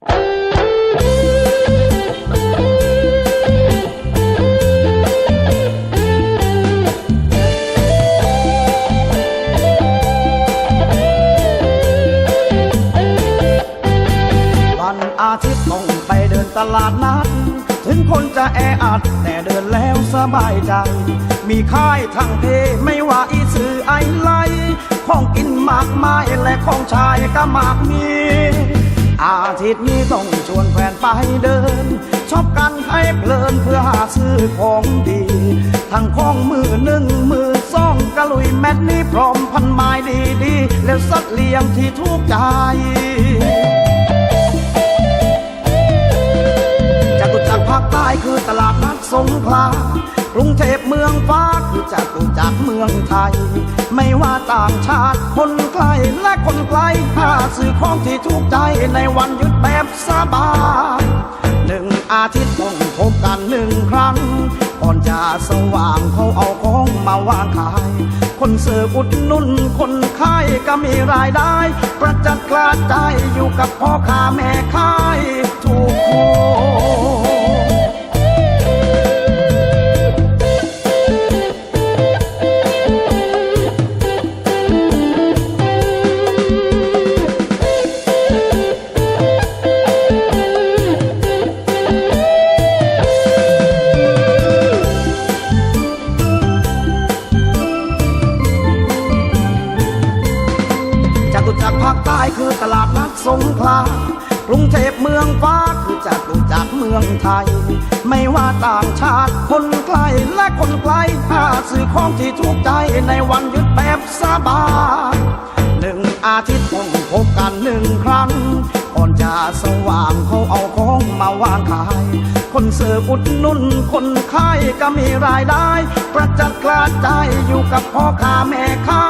วันอาทิตย์ต้องไปเดินตลาดนัด ถึงคนจะแออัด แต่เดินแล้วสบายใจ มีค่ายทั้งเพไม่ว่าอีสื่อไอไลของกินมากมายและของชายก็มากมี อาทิตย์นี้ต้องชวนแฟนไปเดินชอบกันให้เพลินเพื่อหาซื้อของดี ทั้งของมือหนึ่งมือสองกะลุยแมทนี้พร้อมพันไม้ดีๆแล้วสัตว์เลี้ยงที่ถูกใจจตุจักรภาคใต้คือตลาดนัดสงขลากรุงเทพเมืองฟ้าคือจตุจัก มืองไทย ไม่ว่าต่างชาติคนไกลและคนไกลหาซื้อของที่ถูกใจในวันหยุดแบบสบายหนึ่งอาทิตย์ต้องพบกันหนึ่งครั้ง ก่อนจะสว่างเขาเอาของมาวางขาย คนเสิร์ฟอุดนุนคนขายก็มีรายได้ ประจัดกระจายอยู่กับพ่อค้าแม่ขาย สงขลากรุงเทพเมืองฟ้าคือจตุจักรเมืองไทย ไม่ว่าต่างชาติคนไกลและคนไกลหาซื้อของที่ถูกใจในวันหยุดแบบสบายหนึ่งอาทิตย์ต้องพบกันหนึ่งครั้งก่อนจะสว่างเขาเอาของมาวางขาย คนเสิร์ฟอุดนุ่นคนขายก็มีรายได้ ประจัดกระจายอยู่กับพ่อค้าแม่ขา